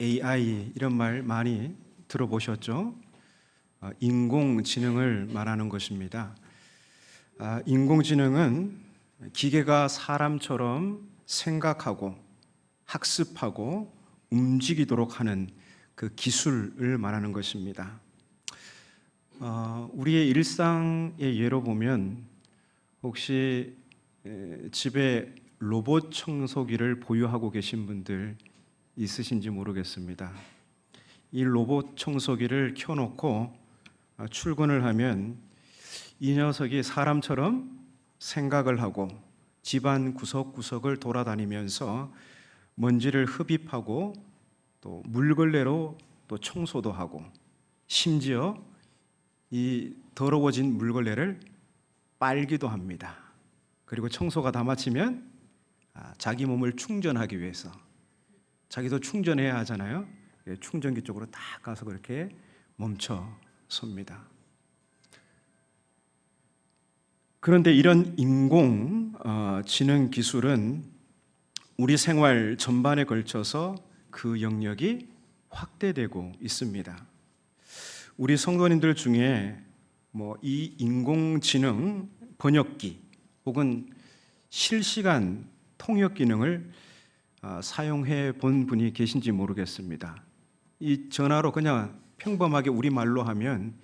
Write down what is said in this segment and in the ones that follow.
AI 이런 말 많이 들어보셨죠? 아, 인공지능을 말하는 것입니다. 아, 인공지능은 기계가 사람처럼 생각하고 학습하고 움직이도록 하는 그 기술을 말하는 것입니다. 어, 우리의 일상의 예로 보면 혹시 에, 집에 로봇 청소기를 보유하고 계신 분들 있으신지 모르겠습니다. 이 로봇 청소기를 켜놓고 아, 출근을 하면 이 녀석이 사람처럼 생각을 하고 집안 구석구석을 돌아다니면서 먼지를 흡입하고 또 물걸레로 또 청소도 하고 심지어 이 더러워진 물걸레를 빨기도 합니다. 그리고 청소가 다 마치면 아, 자기 몸을 충전하기 위해서 자기도 충전해야 하잖아요. 예, 충전기 쪽으로 딱 가서 그렇게 멈춰 섭니다. 그런데 이런 인공 어, 지능 기술은 우리 생활 전반에 걸쳐서 그 영역이 확대되고 있습니다. 우리 성도님들 중에 뭐 이 인공지능 번역기 혹은 실시간 통역 기능을 아, 사용해 본 분이 계신지 모르겠습니다. 이 전화로 그냥 평범하게 우리 말로 하면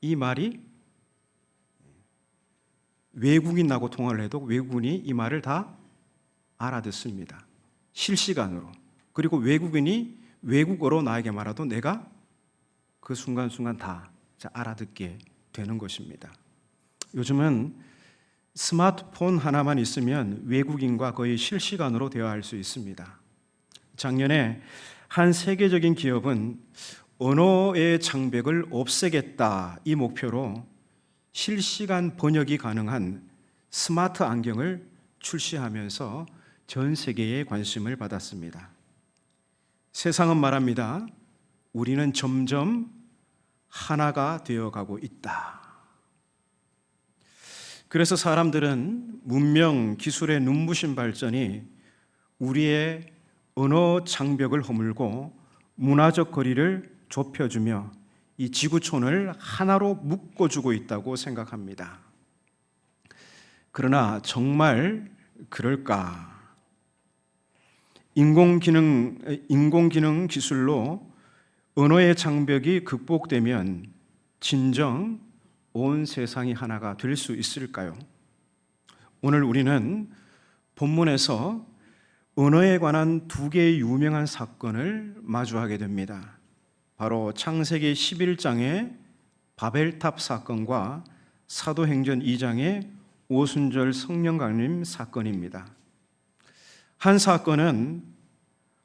이 말이 외국인하고 통화를 해도 외국인이 이 말을 다 알아듣습니다. 실시간으로. 그리고 외국인이 외국어로 나에게 말해도 내가 그 순간순간 다 알아듣게 되는 것입니다. 요즘은 스마트폰 하나만 있으면 외국인과 거의 실시간으로 대화할 수 있습니다. 작년에 한 세계적인 기업은 언어의 장벽을 없애겠다 이 목표로 실시간 번역이 가능한 스마트 안경을 출시하면서 전 세계의 관심을 받았습니다. 세상은 말합니다. 우리는 점점 하나가 되어 가고 있다. 그래서 사람들은 문명, 기술의 눈부신 발전이 우리의 언어 장벽을 허물고 문화적 거리를 좁혀주며 이 지구촌을 하나로 묶어주고 있다고 생각합니다. 그러나 정말 그럴까? 인공기능, 인공기능 기술로 언어의 장벽이 극복되면 진정 온 세상이 하나가 될 수 있을까요? 오늘 우리는 본문에서 언어에 관한 두 개의 유명한 사건을 마주하게 됩니다. 바로 창세기 11장의 바벨탑 사건과 사도행전 2장의 오순절 성령 강림 사건입니다. 한 사건은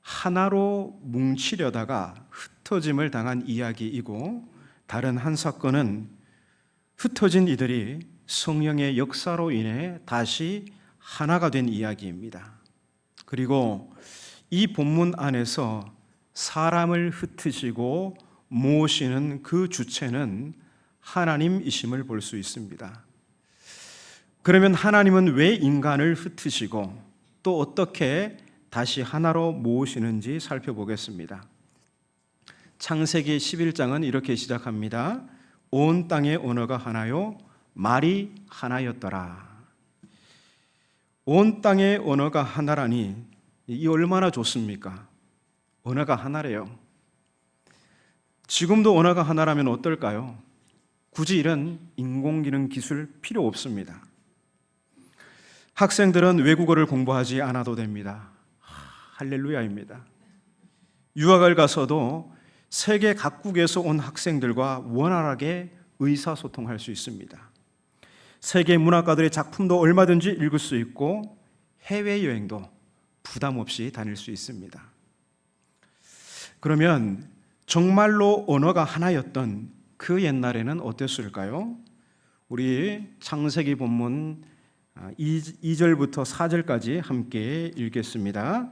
하나로 뭉치려다가 흩어짐을 당한 이야기이고 다른 한 사건은 흩어진 이들이 성령의 역사로 인해 다시 하나가 된 이야기입니다. 그리고 이 본문 안에서 사람을 흩으시고 모으시는 그 주체는 하나님이심을 볼 수 있습니다. 그러면 하나님은 왜 인간을 흩으시고 또 어떻게 다시 하나로 모으시는지 살펴보겠습니다. 창세기 11장은 이렇게 시작합니다. 온 땅의 언어가 하나요 말이 하나였더라. 온 땅의 언어가 하나라니 이 얼마나 좋습니까? 언어가 하나래요. 지금도 언어가 하나라면 어떨까요? 굳이 이런 인공지능 기술 필요 없습니다. 학생들은 외국어를 공부하지 않아도 됩니다. 할렐루야입니다. 유학을 가서도 세계 각국에서 온 학생들과 원활하게 의사소통할 수 있습니다. 세계 문학가들의 작품도 얼마든지 읽을 수 있고 해외여행도 부담 없이 다닐 수 있습니다. 그러면 정말로 언어가 하나였던 그 옛날에는 어땠을까요? 우리 창세기 본문 2절부터 4절까지 함께 읽겠습니다.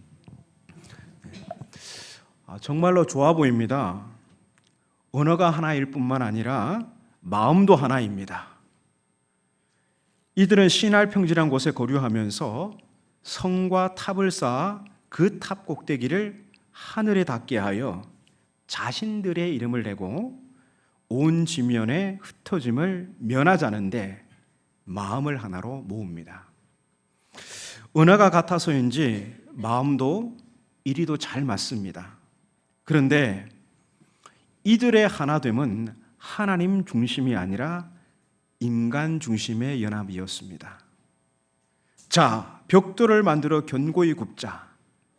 정말로 좋아 보입니다. 언어가 하나일 뿐만 아니라 마음도 하나입니다. 이들은 신할 평지란 곳에 거류하면서 성과 탑을 쌓아 그 탑 꼭대기를 하늘에 닿게 하여 자신들의 이름을 내고 온 지면에 흩어짐을 면하자는데 마음을 하나로 모읍니다. 언어가 같아서인지 마음도 이리도 잘 맞습니다. 그런데 이들의 하나됨은 하나님 중심이 아니라 인간 중심의 연합이었습니다. 자, 벽돌을 만들어 견고히 굽자.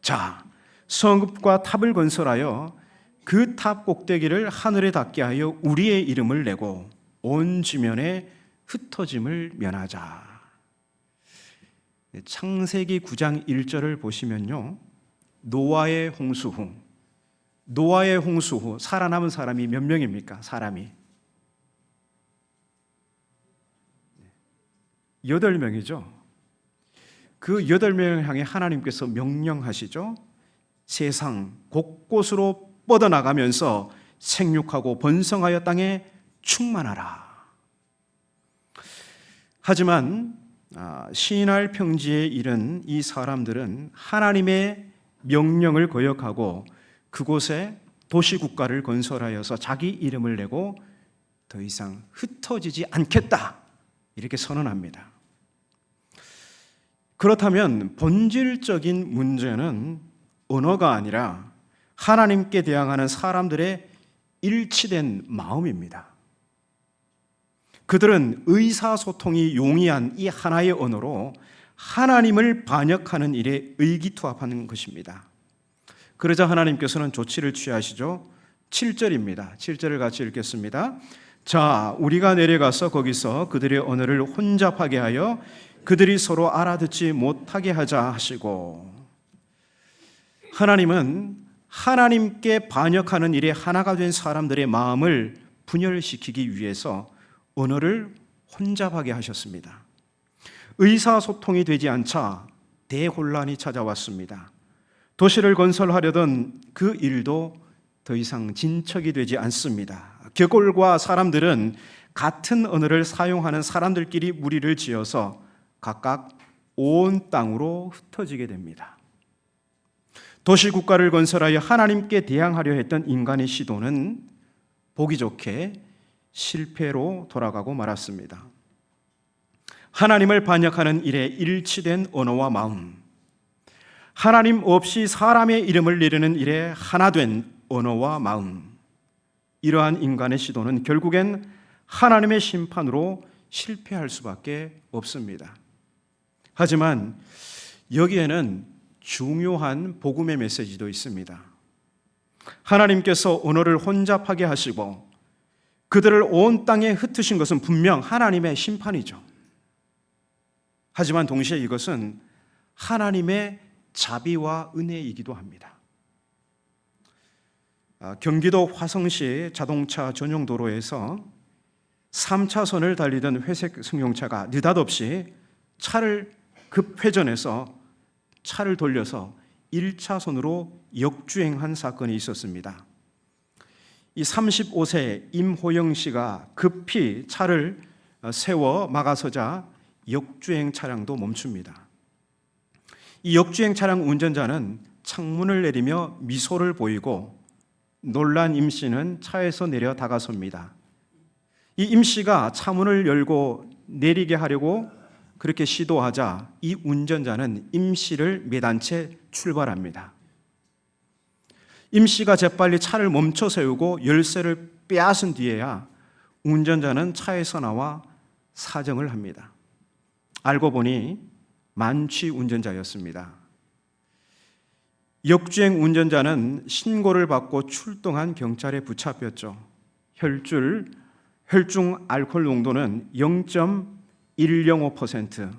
자, 성읍과 탑을 건설하여 그 탑 꼭대기를 하늘에 닿게 하여 우리의 이름을 내고 온 지면에 흩어짐을 면하자. 창세기 9장 1절을 보시면요. 노아의 홍수 후 노아의 홍수 후 살아남은 사람이 몇 명입니까? 사람이 여덟 명이죠. 그 여덟 명을 향해 하나님께서 명령하시죠. 세상 곳곳으로 뻗어나가면서 생육하고 번성하여 땅에 충만하라. 하지만 아, 신할 평지에 이른 이 사람들은 하나님의 명령을 거역하고 그곳에 도시 국가를 건설하여서 자기 이름을 내고 더 이상 흩어지지 않겠다. 이렇게 선언합니다. 그렇다면 본질적인 문제는 언어가 아니라 하나님께 대항하는 사람들의 일치된 마음입니다. 그들은 의사소통이 용이한 이 하나의 언어로 하나님을 반역하는 일에 의기투합하는 것입니다. 그러자 하나님께서는 조치를 취하시죠. 7절입니다. 7절을 같이 읽겠습니다. 자, 우리가 내려가서 거기서 그들의 언어를 혼잡하게 하여 그들이 서로 알아듣지 못하게 하자 하시고 하나님은 하나님께 반역하는 일에 하나가 된 사람들의 마음을 분열시키기 위해서 언어를 혼잡하게 하셨습니다. 의사소통이 되지 않자 대혼란이 찾아왔습니다. 도시를 건설하려던 그 일도 더 이상 진척이 되지 않습니다. 겨골과 사람들은 같은 언어를 사용하는 사람들끼리 무리를 지어서 각각 온 땅으로 흩어지게 됩니다. 도시 국가를 건설하여 하나님께 대항하려 했던 인간의 시도는 보기 좋게 실패로 돌아가고 말았습니다. 하나님을 반역하는 일에 일치된 언어와 마음, 하나님 없이 사람의 이름을 이르는 일에 하나 된 언어와 마음, 이러한 인간의 시도는 결국엔 하나님의 심판으로 실패할 수밖에 없습니다. 하지만 여기에는 중요한 복음의 메시지도 있습니다. 하나님께서 언어를 혼잡하게 하시고 그들을 온 땅에 흩으신 것은 분명 하나님의 심판이죠. 하지만 동시에 이것은 하나님의 자비와 은혜이기도 합니다. 아, 경기도 화성시 자동차 전용 도로에서 3차선을 달리던 회색 승용차가 느닷없이 차를 급회전해서 차를 돌려서 1차선으로 역주행한 사건이 있었습니다. 이 35세 임호영 씨가 급히 차를 세워 막아서자 역주행 차량도 멈춥니다. 이 역주행 차량 운전자는 창문을 내리며 미소를 보이고 놀란 임 씨는 차에서 내려 다가섭니다. 이 임 씨가 차문을 열고 내리게 하려고 그렇게 시도하자 이 운전자는 임 씨를 매단 채 출발합니다. 임 씨가 재빨리 차를 멈춰 세우고 열쇠를 빼앗은 뒤에야 운전자는 차에서 나와 사정을 합니다. 알고 보니 만취 운전자였습니다. 역주행 운전자는 신고를 받고 출동한 경찰에 붙잡혔죠. 혈줄, 혈중 알코올 농도는 105%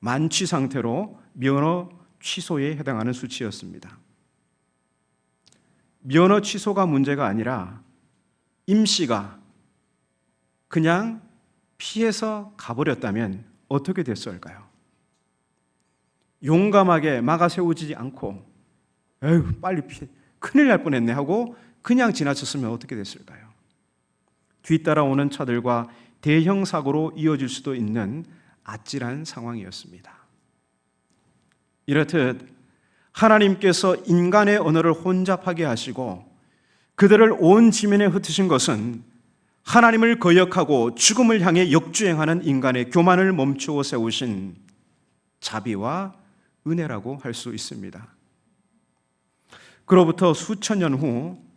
만취 상태로 면허 취소에 해당하는 수치였습니다. 면허 취소가 문제가 아니라 임 씨가 그냥 피해서 가버렸다면 어떻게 됐을까요? 용감하게 막아 세우지 않고 에휴 빨리 피해 큰일 날 뻔했네 하고 그냥 지나쳤으면 어떻게 됐을까요? 뒤따라오는 차들과 대형 사고로 이어질 수도 있는 아찔한 상황이었습니다. 이렇듯 하나님께서 인간의 언어를 혼잡하게 하시고 그들을 온 지면에 흩으신 것은 하나님을 거역하고 죽음을 향해 역주행하는 인간의 교만을 멈추어 세우신 자비와 은혜라고 할 수 있습니다. 그로부터 수천 년 후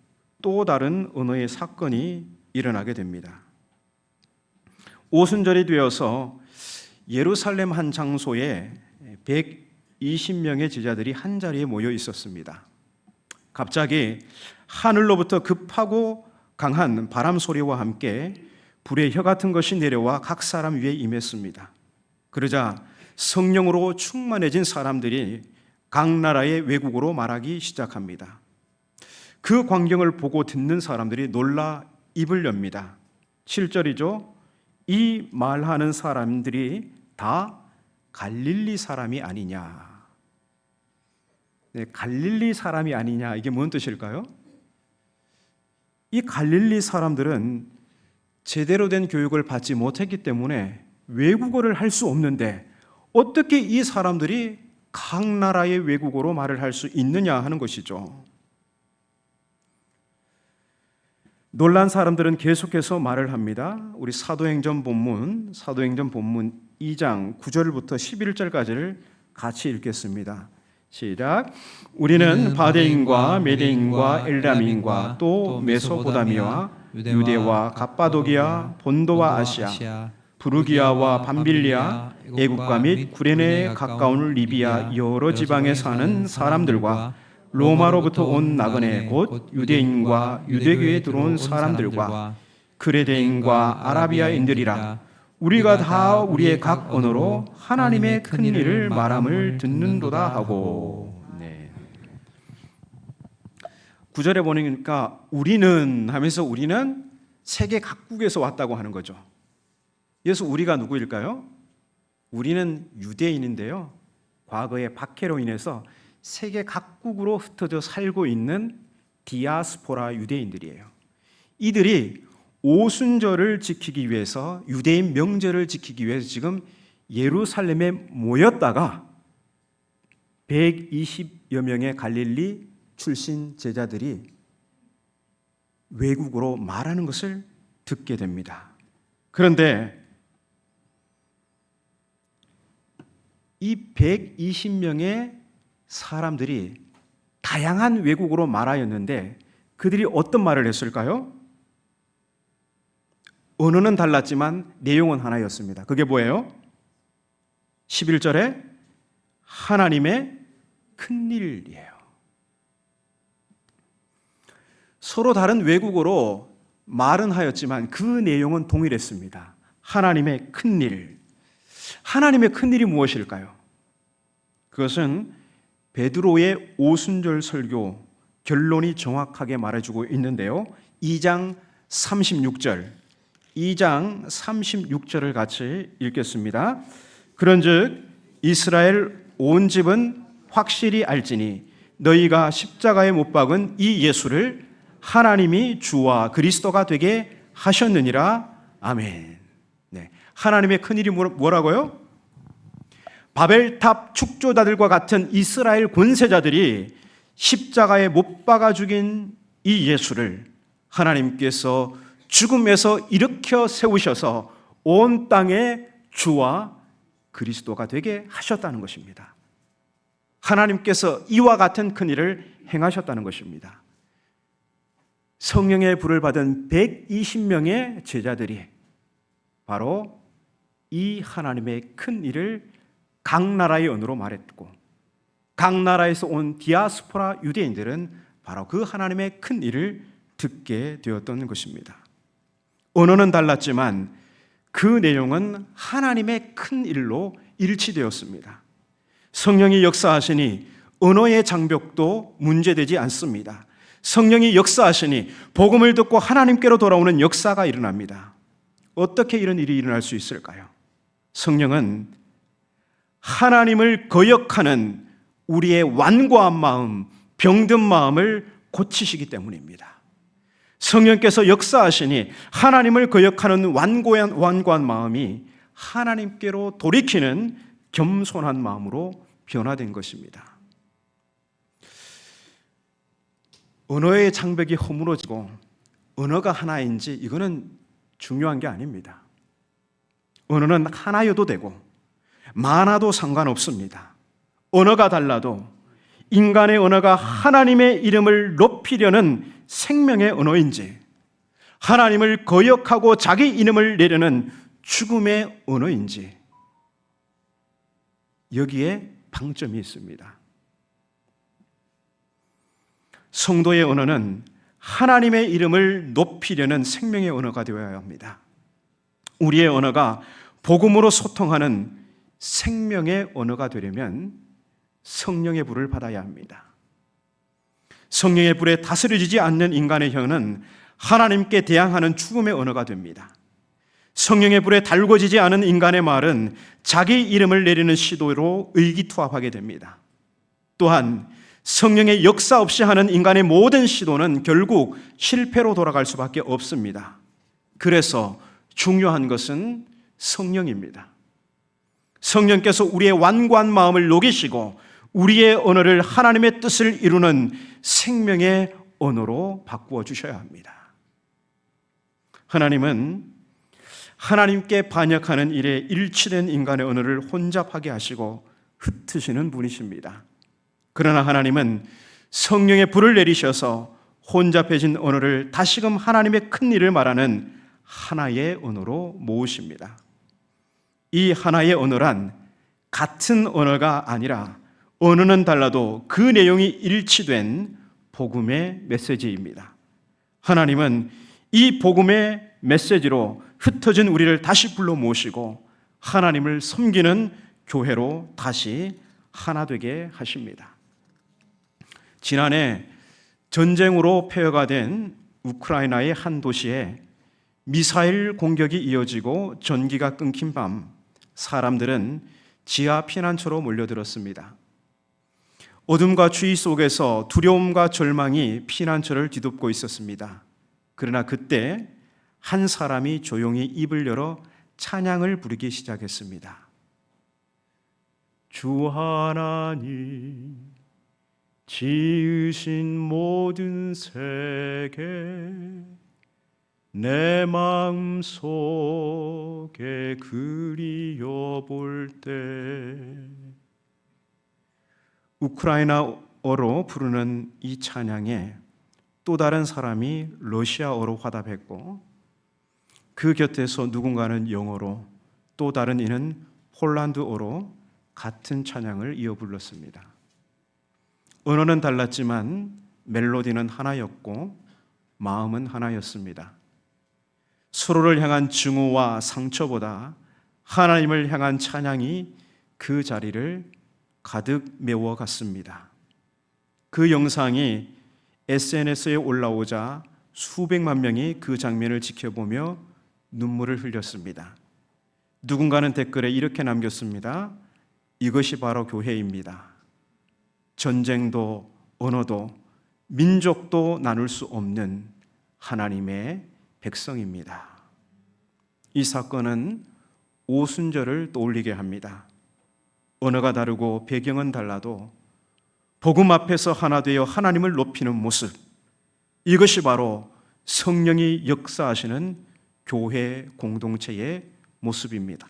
또 다른 언어의 사건이 일어나게 됩니다. 오순절이 되어서 예루살렘 한 장소에 120명의 제자들이 한 자리에 모여 있었습니다. 갑자기 하늘로부터 급하고 강한 바람 소리와 함께 불의 혀 같은 것이 내려와 각 사람 위에 임했습니다. 그러자 성령으로 충만해진 사람들이 각 나라의 외국어로 말하기 시작합니다. 그 광경을 보고 듣는 사람들이 놀라 입을 엽니다. 7절이죠. 이 말하는 사람들이 다 갈릴리 사람이 아니냐. 네, 갈릴리 사람이 아니냐. 이게 뭔 뜻일까요? 이 갈릴리 사람들은 제대로 된 교육을 받지 못했기 때문에 외국어를 할 수 없는데 어떻게 이 사람들이 각 나라의 외국어로 말을 할 수 있느냐 하는 것이죠. 놀란 사람들은 계속해서 말을 합니다. 우리 사도행전 본문, 사도행전 본문 2장 9절부터 11절까지를 같이 읽겠습니다. 시작. 우리는 바데인과 메데인과 엘라민과 또 메소포다미아, 유대와 갑바도기아, 본도와 아시아, 부르기아와 밤빌리아, 애국과 및 구레네에 가까운 리비아 여러 지방에 사는 사람들과 로마로부터 온 나그네 곧 유대인과 유대교에 들어온 사람들과 그레데인과 아라비아인들이라 우리가 다 우리의 각 언어로 하나님의 큰 일을 말함을 듣는도다 하고 네. 구절에 보니까 우리는 하면서 우리는 세계 각국에서 왔다고 하는 거죠. 예수 우리가 누구일까요? 우리는 유대인인데요. 과거에 박해로 인해서 세계 각국으로 흩어져 살고 있는 디아스포라 유대인들이에요. 이들이 오순절을 지키기 위해서 유대인 명절을 지키기 위해서 지금 예루살렘에 모였다가 120여 명의 갈릴리 출신 제자들이 외국어로 말하는 것을 듣게 됩니다. 그런데 이 120명의 사람들이 다양한 외국어로 말하였는데 그들이 어떤 말을 했을까요? 언어는 달랐지만 내용은 하나였습니다. 그게 뭐예요? 11절에 하나님의 큰 일이에요. 서로 다른 외국어로 말은 하였지만 그 내용은 동일했습니다. 하나님의 큰 일. 하나님의 큰 일이 무엇일까요? 그것은 베드로의 오순절 설교 결론이 정확하게 말해주고 있는데요. 2장 36절, 2장 36절을 같이 읽겠습니다. 그런즉 이스라엘 온 집은 확실히 알지니 너희가 십자가에 못 박은 이 예수를 하나님이 주와 그리스도가 되게 하셨느니라. 아멘. 네. 하나님의 큰 일이 뭐라고요? 바벨탑 축조자들과 같은 이스라엘 권세자들이 십자가에 못 박아 죽인 이 예수를 하나님께서 죽음에서 일으켜 세우셔서 온 땅의 주와 그리스도가 되게 하셨다는 것입니다. 하나님께서 이와 같은 큰 일을 행하셨다는 것입니다. 성령의 불을 받은 120명의 제자들이 바로 이 하나님의 큰 일을 각 나라의 언어로 말했고 각 나라에서 온 디아스포라 유대인들은 바로 그 하나님의 큰 일을 듣게 되었던 것입니다. 언어는 달랐지만 그 내용은 하나님의 큰 일로 일치되었습니다. 성령이 역사하시니 언어의 장벽도 문제되지 않습니다. 성령이 역사하시니 복음을 듣고 하나님께로 돌아오는 역사가 일어납니다. 어떻게 이런 일이 일어날 수 있을까요? 성령은 하나님을 거역하는 우리의 완고한 마음, 병든 마음을 고치시기 때문입니다. 성령께서 역사하시니 하나님을 거역하는 완고한, 완고한 마음이 하나님께로 돌이키는 겸손한 마음으로 변화된 것입니다. 언어의 장벽이 허물어지고 언어가 하나인지 이거는 중요한 게 아닙니다. 언어는 하나여도 되고 많아도 상관없습니다. 언어가 달라도 인간의 언어가 하나님의 이름을 높이려는 생명의 언어인지 하나님을 거역하고 자기 이름을 내려는 죽음의 언어인지 여기에 방점이 있습니다. 성도의 언어는 하나님의 이름을 높이려는 생명의 언어가 되어야 합니다. 우리의 언어가 복음으로 소통하는 생명의 언어가 되려면 성령의 불을 받아야 합니다. 성령의 불에 다스려지지 않는 인간의 혀는 하나님께 대항하는 죽음의 언어가 됩니다. 성령의 불에 달궈지지 않은 인간의 말은 자기 이름을 내리는 시도로 의기투합하게 됩니다. 또한 성령의 역사 없이 하는 인간의 모든 시도는 결국 실패로 돌아갈 수밖에 없습니다. 그래서 중요한 것은 성령입니다. 성령께서 우리의 완고한 마음을 녹이시고 우리의 언어를 하나님의 뜻을 이루는 생명의 언어로 바꾸어 주셔야 합니다. 하나님은 하나님께 반역하는 일에 일치된 인간의 언어를 혼잡하게 하시고 흩으시는 분이십니다. 그러나 하나님은 성령의 불을 내리셔서 혼잡해진 언어를 다시금 하나님의 큰 일을 말하는 하나의 언어로 모으십니다. 이 하나의 언어란 같은 언어가 아니라 언어는 달라도 그 내용이 일치된 복음의 메시지입니다. 하나님은 이 복음의 메시지로 흩어진 우리를 다시 불러 모시고 하나님을 섬기는 교회로 다시 하나 되게 하십니다. 지난해 전쟁으로 폐허가 된 우크라이나의 한 도시에 미사일 공격이 이어지고 전기가 끊긴 밤 사람들은 지하 피난처로 몰려들었습니다. 어둠과 추위 속에서 두려움과 절망이 피난처를 뒤덮고 있었습니다. 그러나 그때 한 사람이 조용히 입을 열어 찬양을 부르기 시작했습니다. 주 하나님 지으신 모든 세계 내 마음 속에 그리워 볼 때 우크라이나어로 부르는 이 찬양에 또 다른 사람이 러시아어로 화답했고 그 곁에서 누군가는 영어로 또 다른 이는 폴란드어로 같은 찬양을 이어 불렀습니다. 언어는 달랐지만 멜로디는 하나였고 마음은 하나였습니다. 서로를 향한 증오와 상처보다 하나님을 향한 찬양이 그 자리를 가득 메워 갔습니다. 그 영상이 SNS에 올라오자 수백만 명이 그 장면을 지켜보며 눈물을 흘렸습니다. 누군가는 댓글에 이렇게 남겼습니다. 이것이 바로 교회입니다. 전쟁도 언어도 민족도 나눌 수 없는 하나님의 백성입니다. 이 사건은 오순절을 떠올리게 합니다. 언어가 다르고 배경은 달라도 복음 앞에서 하나 되어 하나님을 높이는 모습. 이것이 바로 성령이 역사하시는 교회 공동체의 모습입니다.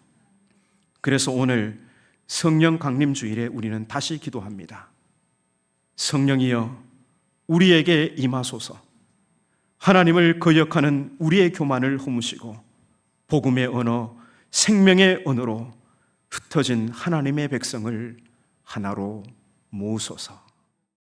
그래서 오늘 성령 강림 주일에 우리는 다시 기도합니다. 성령이여 우리에게 임하소서. 하나님을 거역하는 우리의 교만을 허무시고 복음의 언어, 생명의 언어로 흩어진 하나님의 백성을 하나로 모으소서.